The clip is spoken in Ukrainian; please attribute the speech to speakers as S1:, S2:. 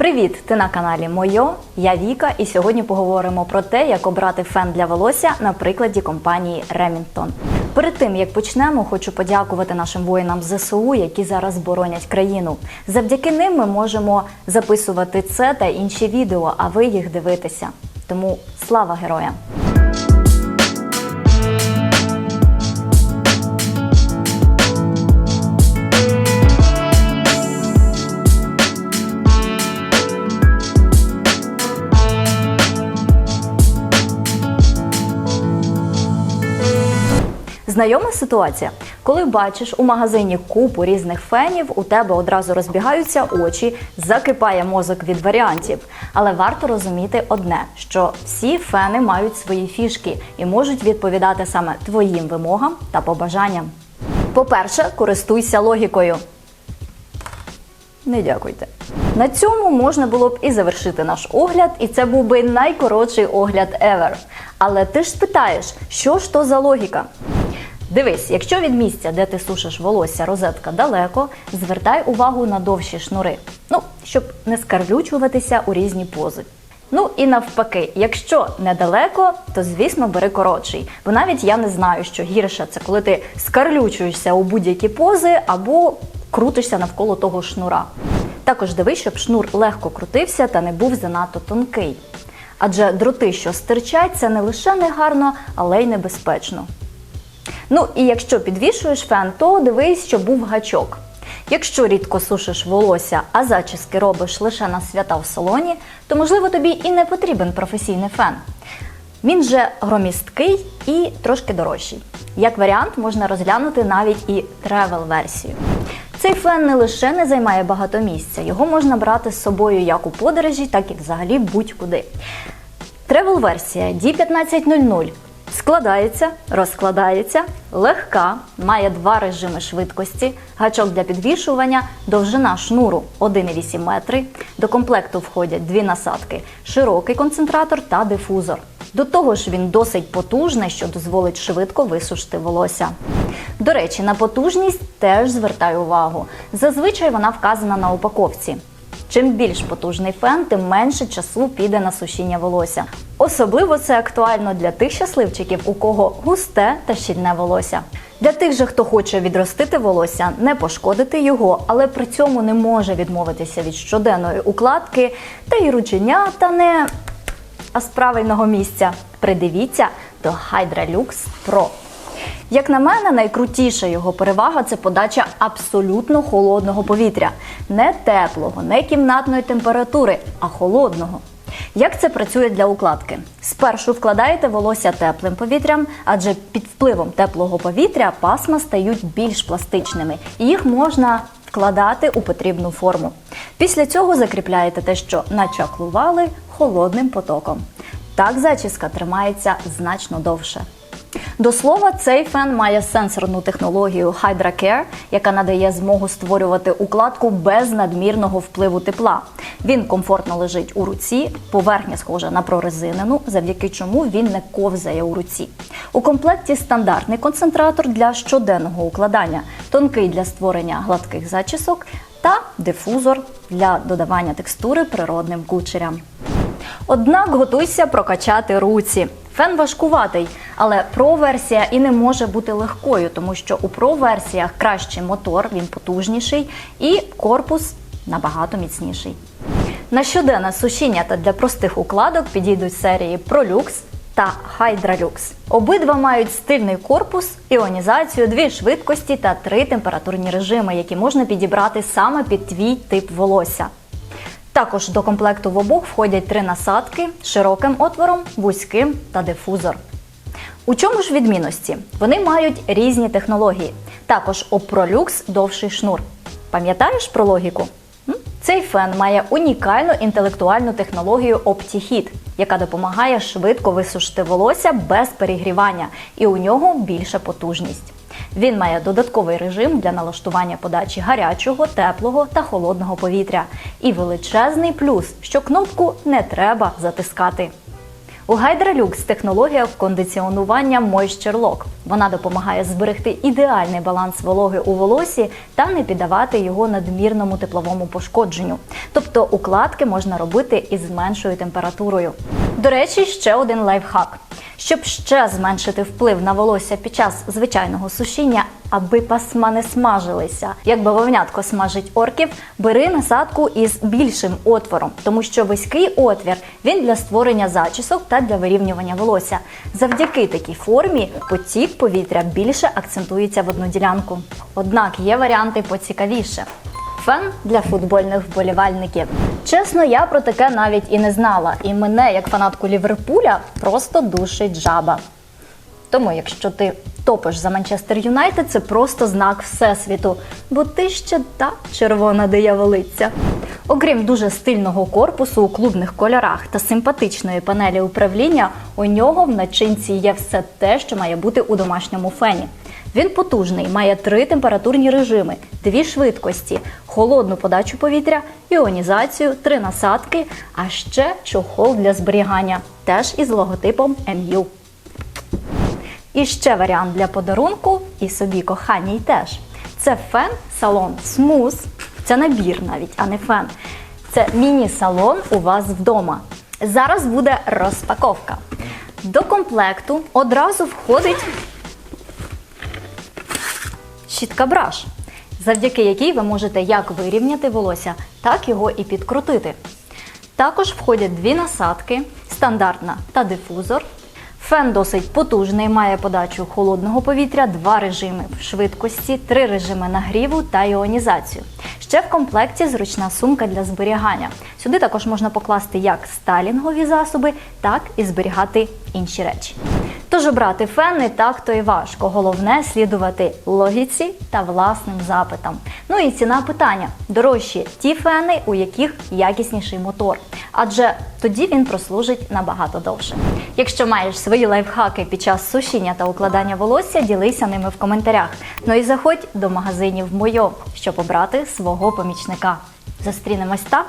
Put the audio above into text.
S1: Привіт! Ти на каналі Мойо. Я Віка, і сьогодні поговоримо про те, як обрати фен для волосся на прикладі компанії Remington. Перед тим як почнемо, хочу подякувати нашим воїнам ЗСУ, які зараз боронять країну. Завдяки ним ми можемо записувати це та інші відео, а ви їх дивитеся. Тому слава героям! Знайома ситуація, коли бачиш у магазині купу різних фенів, у тебе одразу розбігаються очі, закипає мозок від варіантів. Але варто розуміти одне: що всі фени мають свої фішки і можуть відповідати саме твоїм вимогам та побажанням. По-перше, користуйся логікою. Не дякуйте. На цьому можна було б і завершити наш огляд, і це був би найкоротший огляд ever. Але ти ж спитаєш, що ж то за логіка? Дивись, якщо від місця, де ти сушиш волосся, розетка далеко, звертай увагу на довші шнури. Ну, щоб не скарлючуватися у різні пози. Ну і навпаки, якщо недалеко, то звісно бери коротший. Бо навіть я не знаю, що гірше це коли ти скарлючуєшся у будь-які пози або крутишся навколо того шнура. Також дивись, щоб шнур легко крутився та не був занадто тонкий. Адже дроти, що стирчать, це не лише негарно, але й небезпечно. Ну і якщо підвішуєш фен, то дивись, щоб був гачок. Якщо рідко сушиш волосся, а зачіски робиш лише на свята в салоні, то можливо тобі і не потрібен професійний фен. Він же громісткий і трошки дорожчий. Як варіант, можна розглянути навіть і тревел-версію. Цей фен не лише не займає багато місця, його можна брати з собою як у подорожі, так і взагалі будь-куди. Тревел-версія D1500 складається, розкладається, легка, має два режими швидкості, гачок для підвішування, довжина шнуру 1,8 метри. До комплекту входять дві насадки, широкий концентратор та дифузор. До того ж, він досить потужний, що дозволить швидко висушити волосся. До речі, на потужність теж звертай увагу. Зазвичай вона вказана на упаковці. Чим більш потужний фен, тим менше часу піде на сушіння волосся. Особливо це актуально для тих щасливчиків, у кого густе та щільне волосся. Для тих же, хто хоче відростити волосся, не пошкодити його, але при цьому не може відмовитися від щоденної укладки та й рученята не а з правильного місця. Придивіться до Hydra Pro. Як на мене, найкрутіша його перевага це подача абсолютно холодного повітря. Не теплого, не кімнатної температури, а холодного. Як це працює для укладки? Спершу вкладаєте волосся теплим повітрям, адже під впливом теплого повітря пасма стають більш пластичними, і їх можна вкладати у потрібну форму. Після цього закріпляєте те, що начаклували холодним потоком. Так зачіска тримається значно довше. До слова, цей фен має сенсорну технологію Hydra Care, яка надає змогу створювати укладку без надмірного впливу тепла. Він комфортно лежить у руці, поверхня схожа на прорезинену, завдяки чому він не ковзає у руці. У комплекті стандартний концентратор для щоденного укладання, тонкий для створення гладких зачісок та дифузор для додавання текстури природним кучерям. Однак готуйся прокачати руці. Фен важкуватий, але Pro-версія і не може бути легкою, тому що у Pro-версіях кращий мотор, він потужніший, і корпус набагато міцніший. На щоденне сушіння та для простих укладок підійдуть серії ProLux та Hydra Lux. Обидва мають стильний корпус, іонізацію, дві швидкості та три температурні режими, які можна підібрати саме під твій тип волосся. Також до комплекту в обох входять три насадки з широким отвором, вузьким та дифузор. У чому ж відмінності? Вони мають різні технології. Також у ProLux довший шнур. Пам'ятаєш про логіку? Цей фен має унікальну інтелектуальну технологію OptiHeat, яка допомагає швидко висушити волосся без перегрівання, і у нього більша потужність. Він має додатковий режим для налаштування подачі гарячого, теплого та холодного повітря. І величезний плюс, що кнопку не треба затискати. У Hydralux технологія кондиціонування Moisture Lock. Вона допомагає зберегти ідеальний баланс вологи у волосі та не піддавати його надмірному тепловому пошкодженню. Тобто укладки можна робити із меншою температурою. До речі, ще один лайфхак. Щоб ще зменшити вплив на волосся під час звичайного сушіння, аби пасма не смажилися. Як бавовнятко смажить орків, бери насадку із більшим отвором, тому що вузький отвір він для створення зачісок та для вирівнювання волосся. Завдяки такій формі потік повітря більше акцентується в одну ділянку. Однак є варіанти поцікавіше. Фен для футбольних вболівальників. Чесно, я про таке навіть і не знала. І мене, як фанатку Ліверпуля, просто душить жаба. Тому, якщо ти топиш за Манчестер Юнайтед, це просто знак всесвіту, бо ти ще та червона дияволиця. Окрім дуже стильного корпусу у клубних кольорах та симпатичної панелі управління, у нього в начинці є все те, що має бути у домашньому фені. Він потужний, має три температурні режими, дві швидкості, холодну подачу повітря, іонізацію, три насадки, а ще чохол для зберігання, теж із логотипом MU. І ще варіант для подарунку і собі коханій теж. Це фен салон Смуз. Це набір навіть, а не фен. Це міні-салон у вас вдома. Зараз буде розпаковка. До комплекту одразу входить щітка браш, завдяки якій ви можете як вирівняти волосся, так його і підкрутити. Також входять дві насадки, стандартна та дифузор. Фен досить потужний, має подачу холодного повітря, два режими швидкості, три режими нагріву та іонізацію. Ще в комплекті зручна сумка для зберігання. Сюди також можна покласти як сталінгові засоби, так і зберігати інші речі. Тож обрати фен не так то й важко. Головне слідувати логіці та власним запитам. Ну і ціна питання: дорожчі ті фени, у яких якісніший мотор. Адже тоді він прослужить набагато довше. Якщо маєш свої лайфхаки під час сушіння та укладання волосся, ділися ними в коментарях. Ну і заходь до магазинів Мойо, щоб обрати свого помічника. Зустрінемось там!